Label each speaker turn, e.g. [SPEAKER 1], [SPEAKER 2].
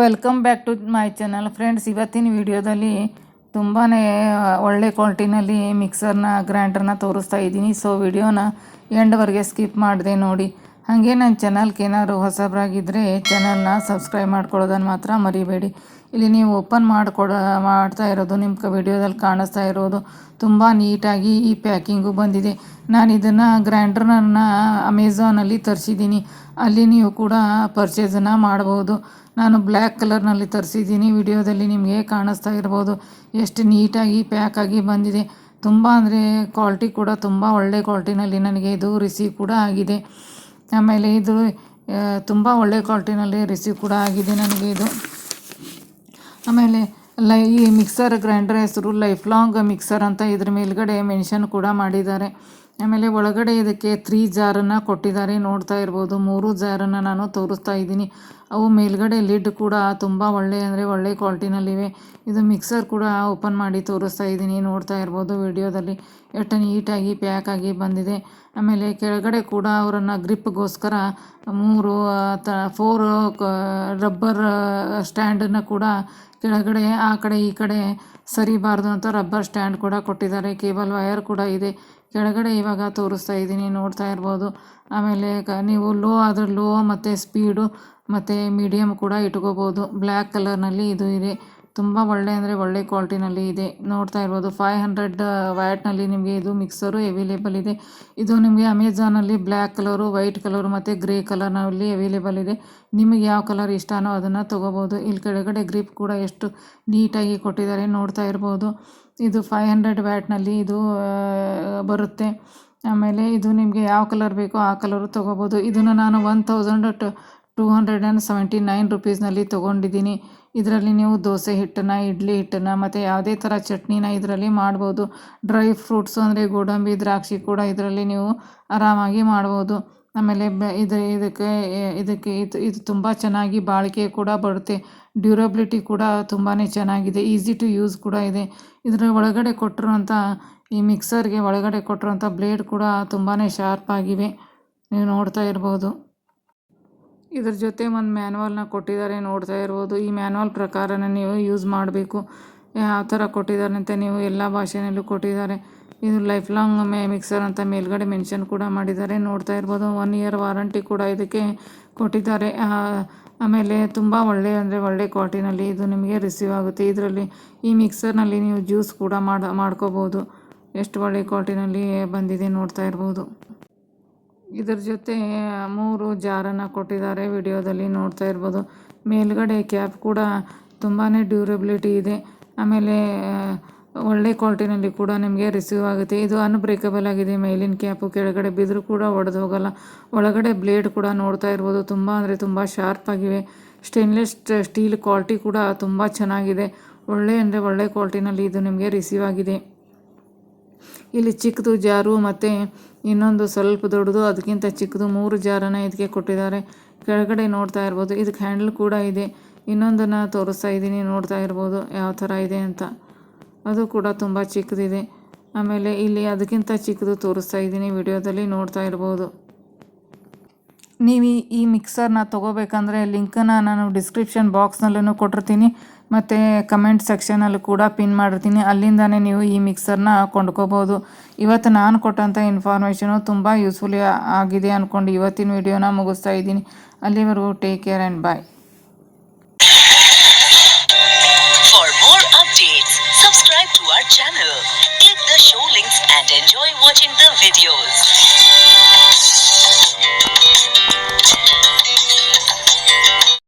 [SPEAKER 1] Welcome back to my channel friends ಇವತ್ತಿನ ವಿಡಿಯೋದಲ್ಲಿ ತುಂಬಾ ಒಳ್ಳೆ ಕ್ವಾಲಿಟಿನಲ್ಲಿ ಮಿಕ್ಸರ್ನ ಗ್ರ್ಯಾಂಡರ್ನ ತೋರಿಸ್ತಾ ಇದ್ದೀನಿ. ಸೊ ವಿಡಿಯೋನ ಎಂಡ್ವರೆಗೆ ಸ್ಕಿಪ್ ಮಾಡಿದೆ ನೋಡಿ. ಹಾಗೆ ನನ್ನ ಚಾನಲ್ಗೆ ಏನಾದ್ರು ಹೊಸಬ್ರಾಗಿದ್ದರೆ ಚಾನಲ್ನ ಸಬ್ಸ್ಕ್ರೈಬ್ ಮಾಡ್ಕೊಳ್ಳೋದನ್ನು ಮಾತ್ರ ಮರಿಬೇಡಿ. ಇಲ್ಲಿ ನೀವು ಓಪನ್ ಮಾಡಿಕೊಡ, ಮಾಡ್ತಾ ಇರೋದು, ನಿಮ್ಮ ವಿಡಿಯೋದಲ್ಲಿ ಕಾಣಿಸ್ತಾ ಇರೋದು ತುಂಬ ನೀಟಾಗಿ ಈ ಪ್ಯಾಕಿಂಗು ಬಂದಿದೆ. ನಾನು ಇದನ್ನು ಗ್ರೈಂಡರ್ನ ಅಮೆಝಾನಲ್ಲಿ ತರಿಸಿದ್ದೀನಿ. ಅಲ್ಲಿ ನೀವು ಕೂಡ ಪರ್ಚೇಸನ್ನು ಮಾಡ್ಬೋದು. ನಾನು ಬ್ಲ್ಯಾಕ್ ಕಲರ್ನಲ್ಲಿ ತರಿಸಿದ್ದೀನಿ. ವಿಡಿಯೋದಲ್ಲಿ ನಿಮಗೆ ಕಾಣಿಸ್ತಾ ಇರ್ಬೋದು. ಎಷ್ಟು ನೀಟಾಗಿ ಪ್ಯಾಕ್ ಆಗಿ ಬಂದಿದೆ. ತುಂಬ ಅಂದರೆ ಕ್ವಾಲಿಟಿ ಕೂಡ ತುಂಬ ಒಳ್ಳೆ ಕ್ವಾಲಿಟಿನಲ್ಲಿ ನನಗೆ ಇದು ರಿಸೀವ್ ಕೂಡ ಆಗಿದೆ. ಆಮೇಲೆ ಇದು ತುಂಬ ಒಳ್ಳೆ ಕ್ವಾಲ್ಟಿನಲ್ಲಿ ರಿಸೀವ್ ಕೂಡ ಆಗಿದೆ ನನಗೆ ಇದು. ಆಮೇಲೆ ಲೈ, ಈ ಮಿಕ್ಸರ್ ಗ್ರೈಂಡರ್ ಹೆಸರು ಲೈಫ್ ಲಾಂಗ್ ಮಿಕ್ಸರ್ ಅಂತ ಇದ್ರ ಮೇಲ್ಗಡೆ ಮೆನ್ಷನ್ ಕೂಡ ಮಾಡಿದ್ದಾರೆ. ಆಮೇಲೆ ಒಳಗಡೆ ಇದಕ್ಕೆ ತ್ರೀ ಜಾರನ್ನು ಕೊಟ್ಟಿದ್ದಾರೆ. ನೋಡ್ತಾ ಇರ್ಬೋದು. ಮೂರು ಜಾರನ್ನು ನಾನು ತೋರಿಸ್ತಾ ಇದ್ದೀನಿ. ಅವು ಮೇಲ್ಗಡೆ ಲಿಡ್ ಕೂಡ ತುಂಬ ಒಳ್ಳೆ ಅಂದರೆ ಒಳ್ಳೆ ಕ್ವಾಲಿಟಿನಲ್ಲಿವೆ ಇದು ಮಿಕ್ಸರ್ ಕೂಡ ಓಪನ್ ಮಾಡಿ ತೋರಿಸ್ತಾ ಇದ್ದೀನಿ. ನೋಡ್ತಾ ಇರ್ಬೋದು ವಿಡಿಯೋದಲ್ಲಿ. ಎಷ್ಟು ನೀಟಾಗಿ ಪ್ಯಾಕ್ ಆಗಿ ಬಂದಿದೆ. ಆಮೇಲೆ ಕೆಳಗಡೆ ಕೂಡ ಅವರನ್ನು ಗ್ರಿಪ್ಗೋಸ್ಕರ ಮೂರು ತ ಫೋರ್ ರಬ್ಬರ್ ಸ್ಟ್ಯಾಂಡನ್ನು ಕೂಡ ಕೆಳಗಡೆ, ಆ ಕಡೆ, ಈ ಕಡೆ ಸರಿಬಾರ್ದು ಅಂತ ರಬ್ಬರ್ ಸ್ಟ್ಯಾಂಡ್ ಕೂಡ ಕೊಟ್ಟಿದ್ದಾರೆ. ಕೇಬಲ್ ವೈರ್ ಕೂಡ ಇದೆ. ಕೆಳಗಡೆ ಇವಾಗ ತೋರಿಸ್ತಾ ಇದ್ದೀನಿ, ನೋಡ್ತಾ ಇರ್ಬೋದು. ಆಮೇಲೆ ನೀವು ಲೋ ಆದರೆ ಲೋ, ಮತ್ತು ಸ್ಪೀಡು, ಮತ್ತು ಮೀಡಿಯಮ್ ಕೂಡ ಇಟ್ಕೋಬೋದು. ಬ್ಲ್ಯಾಕ್ ಕಲರ್ನಲ್ಲಿ ಇದು ಇದೆ. ತುಂಬ ಒಳ್ಳೆ ಅಂದರೆ ಒಳ್ಳೆ ಕ್ವಾಲಿಟಿನಲ್ಲಿ ಇದೆ. ನೋಡ್ತಾ ಇರ್ಬೋದು ಫೈವ್ ಹಂಡ್ರೆಡ್ ವ್ಯಾಟ್ನಲ್ಲಿ ನಿಮಗೆ ಇದು ಮಿಕ್ಸರು ಅವೈಲೇಬಲ್ ಇದೆ. ಇದು ನಿಮಗೆ ಅಮೆಝಾನಲ್ಲಿ ಬ್ಲ್ಯಾಕ್ ಕಲರು ವೈಟ್ ಕಲರು ಮತ್ತು ಗ್ರೇ ಕಲರ್ನಲ್ಲಿ ಅವೈಲೇಬಲ್ ಇದೆ. ನಿಮಗೆ ಯಾವ ಕಲರ್ ಇಷ್ಟನೋ ಅದನ್ನು ತೊಗೋಬೋದು. ಇಲ್ಲಿ ಕೆಳಗಡೆ ಗ್ರಿಪ್ ಕೂಡ ಎಷ್ಟು ನೀಟಾಗಿ ಕೊಟ್ಟಿದ್ದಾರೆ ನೋಡ್ತಾ ಇರ್ಬೋದು. ಇದು ಫೈವ್ ಹಂಡ್ರೆಡ್ ವ್ಯಾಟ್ನಲ್ಲಿ ಇದು ಬರುತ್ತೆ. ಆಮೇಲೆ ಇದು ನಿಮಗೆ ಯಾವ ಕಲರ್ ಬೇಕೋ ಆ ಕಲರು ತೊಗೋಬೋದು. ಇದನ್ನು ನಾನು one thousand two hundred and seventy nine ರುಪೀಸ್ನಲ್ಲಿ ತೊಗೊಂಡಿದ್ದೀನಿ. ಇದರಲ್ಲಿ ನೀವು ದೋಸೆ ಹಿಟ್ಟನ್ನು, ಇಡ್ಲಿ ಹಿಟ್ಟನ್ನು, ಮತ್ತು ಯಾವುದೇ ಥರ ಚಟ್ನಿನ ಇದರಲ್ಲಿ ಮಾಡ್ಬೋದು. ಡ್ರೈ ಫ್ರೂಟ್ಸು ಅಂದರೆ ಗೋಡಂಬಿ, ದ್ರಾಕ್ಷಿ ಕೂಡ ಇದರಲ್ಲಿ ನೀವು ಆರಾಮಾಗಿ ಮಾಡ್ಬೋದು. ಆಮೇಲೆ ಬ, ಇದು, ಇದಕ್ಕೆ ಇದಕ್ಕೆ ಇದು ಇದು ತುಂಬ ಚೆನ್ನಾಗಿ ಬಾಳಿಕೆ ಕೂಡ ಬರುತ್ತೆ. ಡ್ಯೂರಬಿಲಿಟಿ ಕೂಡ ತುಂಬಾ ಚೆನ್ನಾಗಿದೆ. ಈಸಿ ಟು ಯೂಸ್ ಕೂಡ ಇದೆ. ಇದರ ಒಳಗಡೆ ಕೊಟ್ಟಿರುವಂಥ ಈ ಮಿಕ್ಸರ್ಗೆ ಒಳಗಡೆ ಕೊಟ್ಟಿರುವಂಥ ಬ್ಲೇಡ್ ಕೂಡ ತುಂಬಾ ಶಾರ್ಪ್ ಆಗಿವೆ. ನೀವು ನೋಡ್ತಾ ಇರ್ಬೋದು. ಇದ್ರ ಜೊತೆ ಒಂದು ಮ್ಯಾನ್ಯಲ್ನ ಕೊಟ್ಟಿದ್ದಾರೆ, ನೋಡ್ತಾ ಇರ್ಬೋದು. ಈ ಮ್ಯಾನ್ಯಲ್ ಪ್ರಕಾರನ ನೀವು ಯೂಸ್ ಮಾಡಬೇಕು. ಯಾವ ಥರ ಕೊಟ್ಟಿದ್ದಾರೆ ಅಂತ ನೀವು ಎಲ್ಲ ಭಾಷೆನಲ್ಲೂ ಕೊಟ್ಟಿದ್ದಾರೆ. ಇದು ಲೈಫ್ ಲಾಂಗ್ ಮೇ ಮಿಕ್ಸರ್ ಅಂತ ಮೇಲ್ಗಡೆ ಮೆನ್ಷನ್ ಕೂಡ ಮಾಡಿದ್ದಾರೆ. ನೋಡ್ತಾ ಇರ್ಬೋದು ಒನ್ ಇಯರ್ ವಾರಂಟಿ ಕೂಡ ಇದಕ್ಕೆ ಕೊಟ್ಟಿದ್ದಾರೆ. ಆಮೇಲೆ ತುಂಬ ಒಳ್ಳೆ ಅಂದರೆ ಒಳ್ಳೆ ಕ್ವಾಟಿನಲ್ಲಿ ಇದು ನಿಮಗೆ ರಿಸೀವ್ ಆಗುತ್ತೆ. ಇದರಲ್ಲಿ ಈ ಮಿಕ್ಸರ್ನಲ್ಲಿ ನೀವು ಜ್ಯೂಸ್ ಕೂಡ ಮಾಡ, ಮಾಡ್ಕೋಬೋದು. ಎಷ್ಟು ಒಳ್ಳೆ ಕ್ವಾಲಿಟಿನಲ್ಲಿ ಬಂದಿದೆ ನೋಡ್ತಾ ಇರ್ಬೋದು. ಇದ್ರ ಜೊತೆ ಮೂರು ಜಾರನ್ನ ಕೊಟ್ಟಿದ್ದಾರೆ. ವಿಡಿಯೋದಲ್ಲಿ ನೋಡ್ತಾ ಇರ್ಬೋದು. ಮೇಲ್ಗಡೆ ಕ್ಯಾಪ್ ಕೂಡ ತುಂಬಾ ಡ್ಯೂರಬಿಲಿಟಿ ಇದೆ. ಆಮೇಲೆ ಒಳ್ಳೆ ಕ್ವಾಲಿಟಿನಲ್ಲಿ ಕೂಡ ನಿಮಗೆ ರಿಸೀವ್ ಆಗುತ್ತೆ. ಇದು ಅನ್ಬ್ರೇಕಬಲ್ ಆಗಿದೆ. ಮೇಲಿನ ಕ್ಯಾಪು ಕೆಳಗಡೆ ಬಿದ್ದರೂ ಕೂಡ ಒಡೆದು ಹೋಗಲ್ಲ. ಒಳಗಡೆ ಬ್ಲೇಡ್ ಕೂಡ ನೋಡ್ತಾ ಇರ್ಬೋದು. ತುಂಬ ಅಂದರೆ ತುಂಬ ಶಾರ್ಪ್ ಆಗಿವೆ. ಸ್ಟೇನ್ಲೆಸ್ ಸ್ಟೀಲ್ ಕ್ವಾಲಿಟಿ ಕೂಡ ತುಂಬ ಚೆನ್ನಾಗಿದೆ. ಒಳ್ಳೆ ಅಂದರೆ ಒಳ್ಳೆ ಕ್ವಾಲಿಟಿನಲ್ಲಿ ಇದು ನಿಮಗೆ ರಿಸೀವ್ ಆಗಿದೆ. ಇಲ್ಲಿ ಚಿಕ್ಕದು ಜಾರು ಮತ್ತು ಇನ್ನೊಂದು ಸ್ವಲ್ಪ ದೊಡ್ಡದು, ಅದಕ್ಕಿಂತ ಚಿಕ್ಕದು ಮೂರು ಜಾರನ್ನು ಇದಕ್ಕೆ ಕೊಟ್ಟಿದ್ದಾರೆ. ಕೆಳಗಡೆ ನೋಡ್ತಾ ಇರ್ಬೋದು, ಇದಕ್ಕೆ ಹ್ಯಾಂಡಲ್ ಕೂಡ ಇದೆ. ಇನ್ನೊಂದನ್ನು ತೋರಿಸ್ತಾ ಇದ್ದೀನಿ, ನೋಡ್ತಾ ಇರ್ಬೋದು ಯಾವ ಥರ ಇದೆ ಅಂತ. ಅದು ಕೂಡ ತುಂಬ ಚಿಕ್ಕದಿದೆ. ಆಮೇಲೆ ಇಲ್ಲಿ ಅದಕ್ಕಿಂತ ಚಿಕ್ಕದು ತೋರಿಸ್ತಾ ಇದ್ದೀನಿ, ವಿಡಿಯೋದಲ್ಲಿ ನೋಡ್ತಾ ಇರ್ಬೋದು. ನೀವು ಈ ಮಿಕ್ಸರ್ನ ತೊಗೋಬೇಕಂದ್ರೆ ಲಿಂಕನ್ನು ನಾನು ಡಿಸ್ಕ್ರಿಪ್ಷನ್ ಬಾಕ್ಸ್ನಲ್ಲೂ ಕೊಟ್ಟಿರ್ತೀನಿ. ಮತ್ತು ಕಮೆಂಟ್ ಸೆಕ್ಷನಲ್ಲಿ ಕೂಡ ಪಿನ್ ಮಾಡಿರ್ತೀನಿ. ಅಲ್ಲಿಂದನೇ ನೀವು ಈ ಮಿಕ್ಸರ್ನ ಕೊಂಡ್ಕೋಬೋದು. ಇವತ್ತು ನಾನು ಕೊಟ್ಟಂಥ ಇನ್ಫಾರ್ಮೇಷನು ತುಂಬ ಯೂಸ್ಫುಲ್ ಆಗಿದೆ ಅಂದ್ಕೊಂಡು ಇವತ್ತಿನ ವಿಡಿಯೋನ ಮುಗಿಸ್ತಾ ಇದ್ದೀನಿ. ಅಲ್ಲಿವರೆಗೂ take care and bye.
[SPEAKER 2] Subscribe click the show links and enjoy watching the videos.